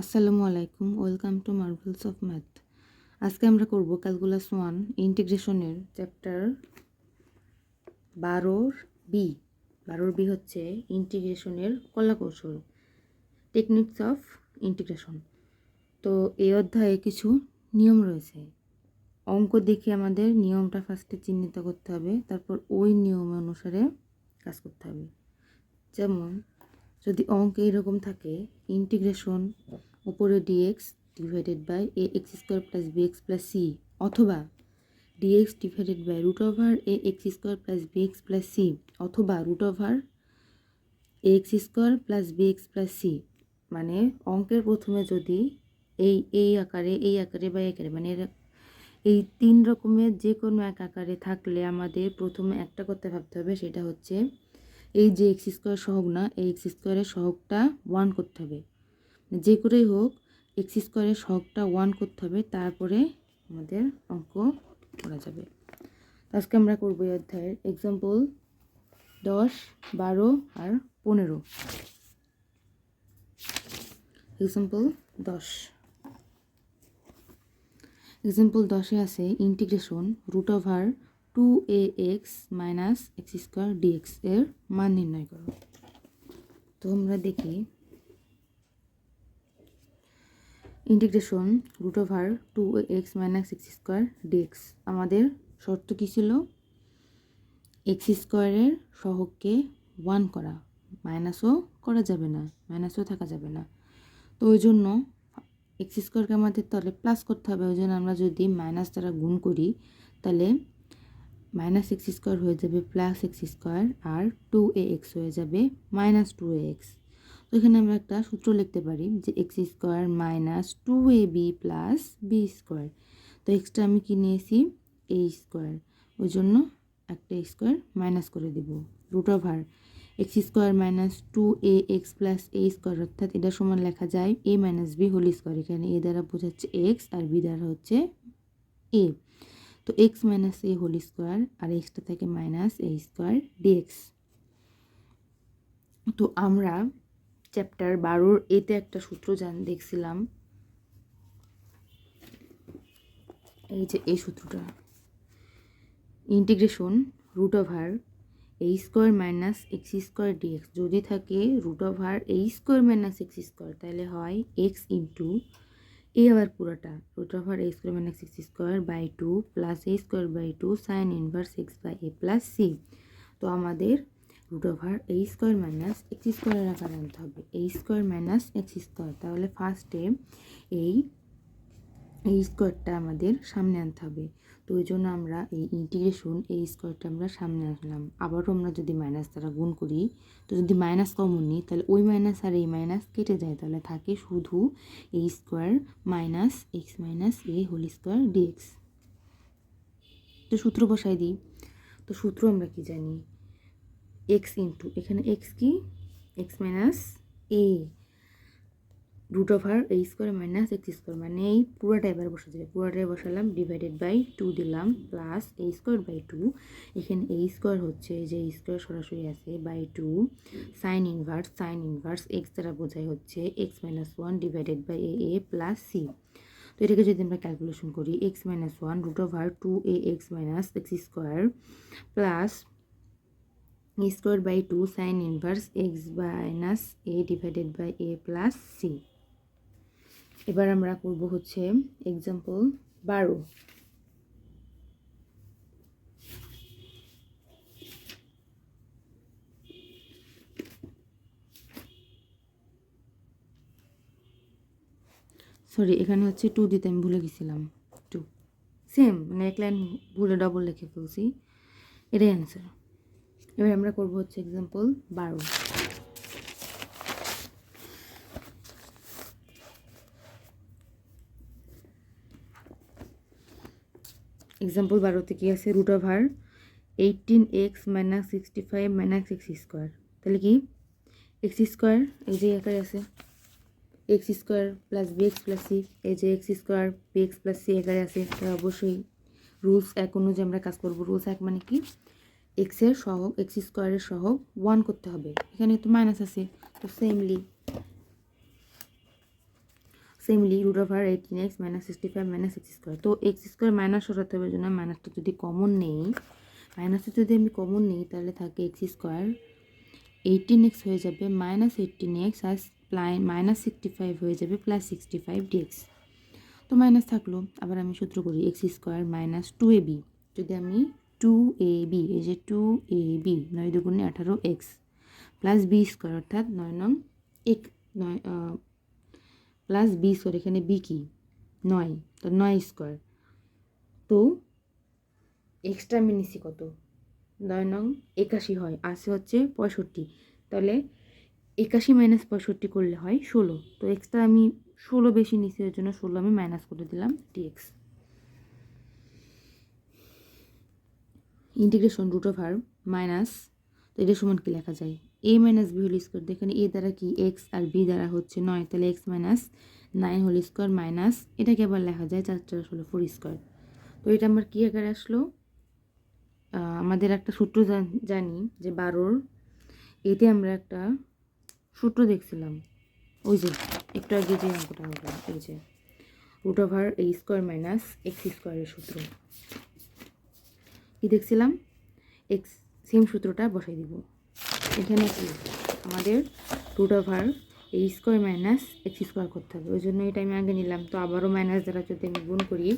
আসসালামু আলাইকুম, welcome to Marvels of Math. আজকে আমরা করব ক্যালকুলাস ওয়ান ইন্টিগ্রেশনের চ্যাপ্টার বারোর বি। বারোর বি হচ্ছে ইন্টিগ্রেশনের কলাকৌশল, টেকনিকস অফ ইন্টিগ্রেশন। তো এই অধ্যায়ে কিছু নিয়ম রয়েছে। অঙ্ক দেখে আমাদের নিয়মটা ফার্স্টে চিহ্নিত করতে হবে, তারপর ওই নিয়ম অনুসারে কাজ করতে হবে। যেমন, যদি অঙ্ক এরকম থাকে, ইন্টিগ্রেশন উপরে d x divided by a x square plus b x plus c অথবা d x divided by root over a x square plus b x plus c অথবা root over a x square plus b x plus c মানে অঙ্কের প্রথমে যদি এই এই আকারে এই আকারে বা এই আকারে মানে এই তিন রকমের যে কোনো এক আকারে থাকলে আমাদের প্রথমে একটা করতে ভাবতে হবে, সেটা হচ্ছে এই যে এক্স স্কোয়ার সহগ না, এই এক্স স্কোয়ারের সহগটা ওয়ান করতে হবে। যে করেই হোক এক্স স্কোয়ারের সহগটা ওয়ান করতে হবে, তারপরে আমাদের অঙ্ক করা যাবে। আজকে আমরা করব এই অধ্যায়ের। এক্সাম্পল দশ, বারো আর পনেরো। এক্সাম্পল দশ। এক্সাম্পল দশে আছে integration root over two a x minus x square d x এর মান নির্ণয় করো। তো আমরা দেখি integration root over two x minus x square d x আমাদের শর্ত কী ছিল? এক্স স্কোয়ারের সহগকে ওয়ান করা। মাইনাসও করা যাবে না। মাইনাসও থাকা যাবে না। তো ওই জন্য এক্স স্কোয়ারকে আমাদের তাহলে প্লাস করতে হবে। ওই জন্য আমরা যদি মাইনাস দ্বারা গুণ করি, তাহলে মাইনাস এক্স স্কোয়ার হয়ে যাবে প্লাস এক্স স্কোয়ার আর টু এ এক্স হয়ে যাবে মাইনাস টু এ এক্স তো এখানে আমরা একটা সূত্র লিখতে পারি যে x square minus two a b plus b square তো এক্সটা আমি কি নিয়েছি? এ স্কোয়ার ওই জন্য একটা স্কোয়ার মাইনাস করে দেব root over x square minus two a x plus a square অর্থাৎ এটা সমান লেখা যায় a minus b whole square এখানে এ দ্বারা বোঝাচ্ছে এক্স আর বি দ্বারা হচ্ছে এ তো x minus a whole square আর এক্সটা থাকে মাইনাস এ স্কোয়ার ডিএক্স তো আমরা চ্যাপ্টার বারোর এতে একটা সূত্র জান, দেখছিলাম। এই যে এই সূত্রটা। ইন্টিগ্রেশন রুট ওভার এই square minus x square d x যদি থাকে রুট ওভার এই স্কোয়ার মাইনাস এক্স স্কোয়ার তাহলে হয় এক্স ইন্টু এ আবার পুরোটা root over a square minus x square by two plus a square by two sine inverse x by a plus c তো আমাদের root over a square minus x square আকার আনতে হবে। A square minus x square তাহলে ফার্স্টে এই এই স্কোয়ারটা আমাদের সামনে আনতে হবে। তো ওই জন্য আমরা এই ইন্টিগ্রেশন এই স্কোয়ারটা আমরা সামনে আসলাম আবারও আমরা যদি মাইনাস দ্বারা গুণ করি, তো যদি মাইনাস কমন নিই, তাহলে ওই মাইনাস আর এই মাইনাস কেটে যায়। তাহলে থাকে শুধু এই square minus x minus a whole square d x তো সূত্র বসাই দিই। তো সূত্র আমরা কি জানি? এক্স ইন্টু এখানে এক্স কি? X minus a root over এই স্কোয়ার মাইনাস এক্স স্কোয়ার মানে এই পুরোটা এবার বসে যাবে পুরোটাই বসালাম ডিভাইডেড বাই টু দিলাম plus a square by two এখানে এই স্কোয়ার হচ্ছে যে এই স্কোয়ার সরাসরি আছে by two sine inverse sine inverse x দ্বারা বোঝাই হচ্ছে x minus one divided by a a plus c তো এটাকে যদি আমরা ক্যালকুলেশন করি x minus one root over two a x minus x square plus square by two sine inverse x minus a divided by a plus c এবার আমরা করব হচ্ছে example বারো। সরি এখানে হচ্ছে টু দিতে আমি ভুলে গেছিলাম। টু সেম মানে এক লাইন ভুলে ডবল লিখে ফেলছি। এটাই অ্যান্সার এবার আমরা করব হচ্ছে এক্সাম্পল বারো। এক্সাম্পল বারোতে কি আছে? Root over eighteen x minus sixty five minus x square তাহলে কি? এক্স স্কোয়ার এই যে একাই আছে। X square plus b x plus c এই যে x square b x plus c একাই আছে। অবশ্যই রুলস এক অনুযায়ী আমরা কাজ করব। রুলস এক মানে কি? এক্সের সহগ এক্স স্কোয়ারের সহগ ওয়ান করতে হবে। এখানে তো মাইনাস আছে, তো সেমলি সেমলি root over eighteen x minus sixty five minus x square তো এক্স স্কোয়ার মাইনাস সরাতে হবে জন্য মাইনাসটা যদি কমন নেই মাইনাসটা যদি আমি কমন নিই, তাহলে থাকে এক্স স্কোয়ার এইটিন এক্স হয়ে যাবে মাইনাস এইটিন এক্স আর প্লাই মাইনাস সিক্সটি ফাইভ হয়ে যাবে plus sixty five d x তো মাইনাস থাকল, আবার আমি সূত্র করি x square minus two a b যদি আমি টু এ বি এই যে টু এ বি নয় দুগুণে আঠারো এক্স প্লাস বি স্কোয়ার অর্থাৎ নয় নং এক, নয় প্লাস বি স্কোয়ার এখানে বি কি? নয়, তো নয় স্কোয়ার তো এক্সট্রা নিচ্ছি কত? নয় নং একাশি হয় আসে হচ্ছে পঁয়ষট্টি। তাহলে একাশি মাইনাস পঁয়ষট্টি করলে হয় ষোলো। তো এক্সট্রা আমি ষোলো বেশি এর জন্য ষোলো আমি মাইনাস করে দিলাম d x integration root of R minus তো এটা সমান কি লেখা যায়? A minus b whole square দেখেন এ দ্বারা কি? এক্স আর বি দ্বারা হচ্ছে নয়, তাহলে x minus nine whole square minus এটাকে আবার লেখা যায় চার চার ষোলো ফোর স্কোয়ার তো এটা আমার কী আকারে আসলো? আমাদের একটা সূত্র জানি যে বারোর এতে আমরা একটা সূত্র দেখছিলাম। ওই যে, একটু আগে যে অঙ্কটা হলো, এই যে রুট ওভার এই স্কোয়ার মাইনাস এক্স স্কোয়ারের সূত্র। কি দেখছিলাম? এক্স সেম সূত্রটা বসাই দিব। এখানে কি? আমাদের রুট ওভার এই স্কোয়ার মাইনাস এক্স স্কোয়ার করতে হবে। ওই জন্য এটা আমি আগে নিলাম। তো আবারও মাইনাস দ্বারা যদি আমি গুণ করি,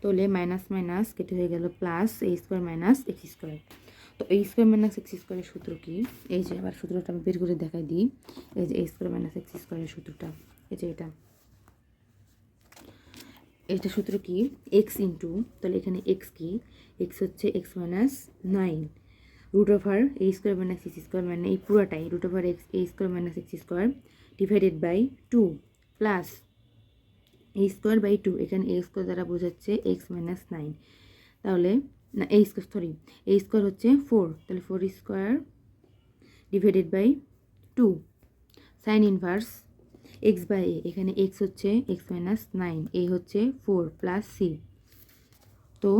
তাহলে মাইনাস মাইনাস কেটে হয়ে গেল plus a square minus x square তো এই স্কোয়ার মাইনাস এক্স স্কোয়ারের সূত্র কি? এই যে আবার সূত্রটা আমি বের করে দেখাই দিই। এই যে এই স্কোয়ার মাইনাস এক্স স্কোয়ারের সূত্রটা। এই যে এটা। এটা সূত্র কি? এক্স ইন্টু তাহলে এখানে এক্স কি? এক্স হচ্ছে x minus nine root over a square minus x square মানে এই পুরাটাই root over x a square minus x square divided by two plus a square by two এখানে এ স্কোয়ার দ্বারা বোঝাচ্ছে এক্স মাইনাস নাইন তাহলে, না a square sorry a square হচ্ছে four তাহলে four square divided by two sine inverse x by a এখানে x হচ্ছে x minus nine a হচ্ছে ফোর প্লাস সি তো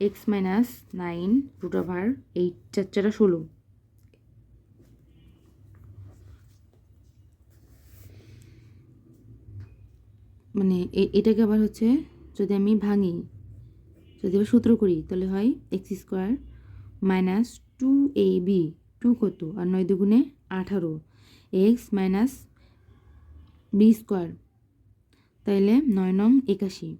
x minus nine root over eight চার, চারা, ষোলো। মানে এটাকে আবার হচ্ছে যদি আমি ভাঙি, যদি আবার সূত্র করি, তাহলে হয় x square minus two a b two কত? আর নয় দুগুণে আঠারো। X minus b square. তাইলে নয় নং একাশি।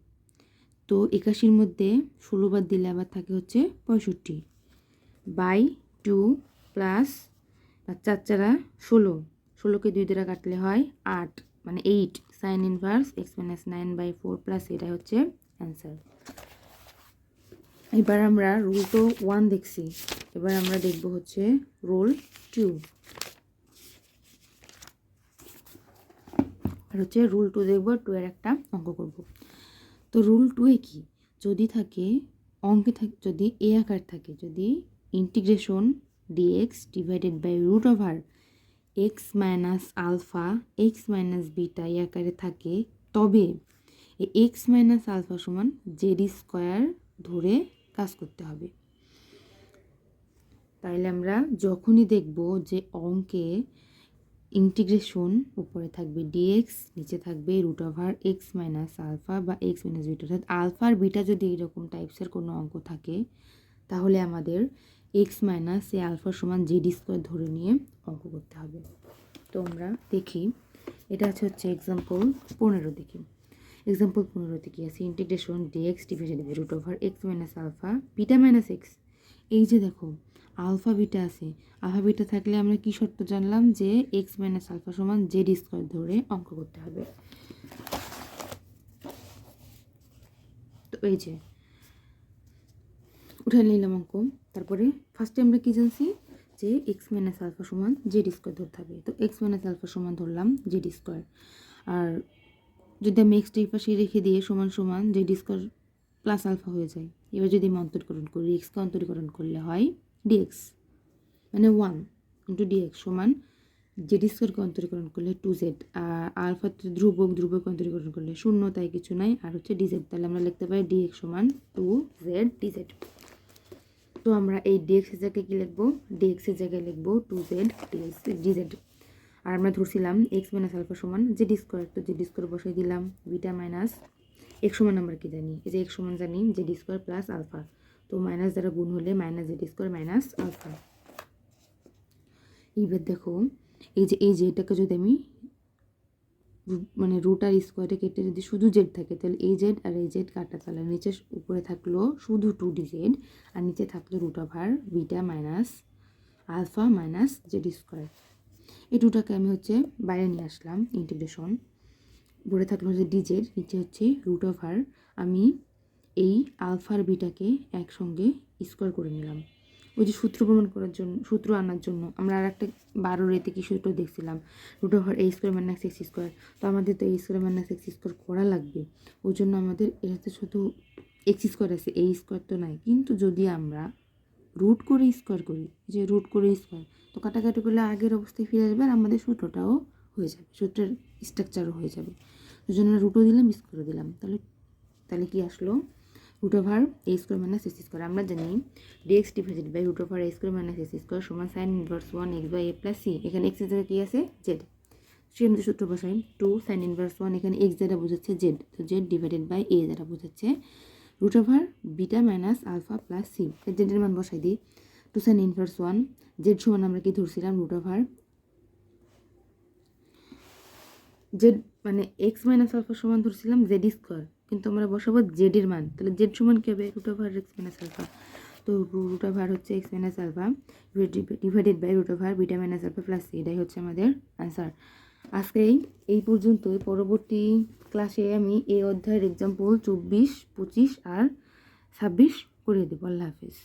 তো একাশির মধ্যে ষোলো বাদ দিলে আবার থাকে হচ্ছে পঁয়ষট্টি। বাই টু প্লাস চার চারা ষোলো। ষোলোকে দুই দ্বারা কাটলে হয় আট। মানে eight. Sine inverse x minus nine by four plus এটাই হচ্ছে অ্যান্সার এবার আমরা রুল তো ওয়ান দেখছি। এবার আমরা দেখব হচ্ছে রোল টু আর হচ্ছে রুল টু দেখব টু এর একটা অঙ্ক করব। তো রুল টুয়ে কি? যদি থাকে, অঙ্কে থাকে, যদি এ আকার থাকে, যদি integration d x divided by root over x minus alpha x minus beta এই আকারে থাকে, তবে এক্স মাইনাস আলফা সমান জেডি স্কোয়ার ধরে কাজ করতে হবে। তাইলে আমরা যখনই দেখব যে অঙ্কে ইন্টিগ্রেশন উপরে থাকবে ডিএক্স নিচে থাকবে root over x minus alpha বা এক্স মাইনাস বিটা অর্থাৎ আলফা আর বিটা যদি এরকম টাইপসের কোনো অঙ্ক থাকে, তাহলে আমাদের এক্স মাইনাস এ আলফার সমান জেড স্কোয়ার ধরে নিয়ে অঙ্ক করতে হবে। তো আমরা দেখি, এটা আছে হচ্ছে এক্সাম্পল পনেরো দেখি। এক্সাম্পল পনেরোতে কি আছে? Integration d x division root over x minus alpha beta minus x এই যে দেখো, আলফা বিটা আছে। আলফা বিটা থাকলে আমরা কি শর্ত জানলাম? যে এক্স মাইনাস আলফা সমান জেড স্কোয়ার ধরে অঙ্ক করতে হবে। তো এই যে উঠে নিলাম অঙ্ক। তারপরে ফার্স্টে আমরা কি জানছি? যে এক্স মাইনাস আলফা সমান জেড স্কোয়ার ধরতে হবে। তো এক্স মাইনাস আলফা সমান ধরলাম জেড স্কোয়ার আর যদি আমি এক্সটা এই পাশে রেখে দিয়ে সমান সমান জেড স্কোয়ার প্লাস আলফা হয়ে যায়। এবার যদি অন্তরীকরণ করি এক্সকে অন্তরীকরণ করলে হয় ডিএক্স মানে ওয়ান ইন্টু ডিএক্স সমান জেড স্কোয়ারকে অন্তরীকরণ করলে টু জেড আর আলফা ধ্রুবক ধ্রুবক অন্তরীকরণ করলে শূন্য, তাই কিছু নাই, আর হচ্ছে ডিজেড তাহলে আমরা লিখতে পারি ডিএক্স সমান টু জেড ডিজেড তো আমরা এই ডিএক্সের জায়গায় কী লিখব? ডিএক্সের জায়গায় লিখব two z d x d z আর আমরা ধরছিলাম এক্স মাইনাস আলফা সমান জেড স্কোয়ার তো জেড স্কোয়ার বসাই দিলাম বিটা মাইনাস এক সমান আমরা কি জানি এই যে এক সমান জানি জেড স্কোয়ার প্লাস আলফা তো মাইনাস দ্বারা গুণ হলে minus z square minus alpha এইবার দেখো এই যে এই যে এটাকে যদি আমি মানে রুট আর স্কোয়ারে কেটে যদি শুধু জেড থাকে তাহলে এই জেড আর এই জেড কাটা তাহলে নিচে উপরে থাকল শুধু টু ডি জেড আর নিচে থাকল root over beta minus alpha minus z square এই দুটাকে আমি হচ্ছে বাইরে নিয়ে আসলাম ইন্টিগ্রেশন উপরে থাকল হচ্ছে ডিজেড নিচে হচ্ছে রুট ওভার আমি এই আলফার বিটাকে একসঙ্গে স্কোয়ার করে নিলাম। ওই যে সূত্র প্রমাণ করার জন্য, সূত্র আনার জন্য। আমরা আর একটা বারো রেতে কি সূত্র দেখছিলাম। Root over a square minus x square তো আমাদের তো a square minus x square করা লাগবে। ওই জন্য আমাদের এটাতে শুধু এক্স স্কোয়ার আছে এই স্কোয়ার তো নাই। কিন্তু যদি আমরা রুট করে স্কোয়ার করি যে রুট করে স্কোয়ার তো কাটাকাটি করলে আগের অবস্থায় ফিরে আসবে আর আমাদের সূত্রটাও হয়ে যাবে। সূত্রের স্ট্রাকচারও হয়ে যাবে। জন্য রুটও দিলাম স্কোয়ারও দিলাম। তাহলে তাহলে কি আসলো? Root over a square minus S square আমরা জানি dx divided by root over a square minus S square সমান sign inverse one x by a plus C এখানে এক্স জায়গায় কী আছে? জেড সেখানে সূত্র বসাই। টু সাইন ইনভার্স ওয়ান এখানে এক্স দ্বারা বোঝাচ্ছে জেড তো জেড ডিভাইডেড বাই এ দ্বারা বোঝাচ্ছে root over beta minus alpha plus c জেডের মান বসাই দিই। Two sine inverse one z সমান আমরা কি ধরছিলাম? রুট ওভার জেড মানে এক্স মাইনাস আলফা সমান ধরছিলাম জেড স্কোয়ার কিন্তু আমরা বসাবো জেডের মান। তাহলে জেড সমান কী হবে? Root over x minus alpha তো রুট ওভার হচ্ছে x minus alpha divided by root over beta minus alpha plus c এটাই হচ্ছে আমাদের আনসার আজকে এই- পর্যন্তই। পরবর্তী ক্লাসে আমি এই অধ্যায়ের এক্সাম্পল চব্বিশ, পঁচিশ আর ছাব্বিশ করিয়ে দেবো। আল্লাহ হাফিজ।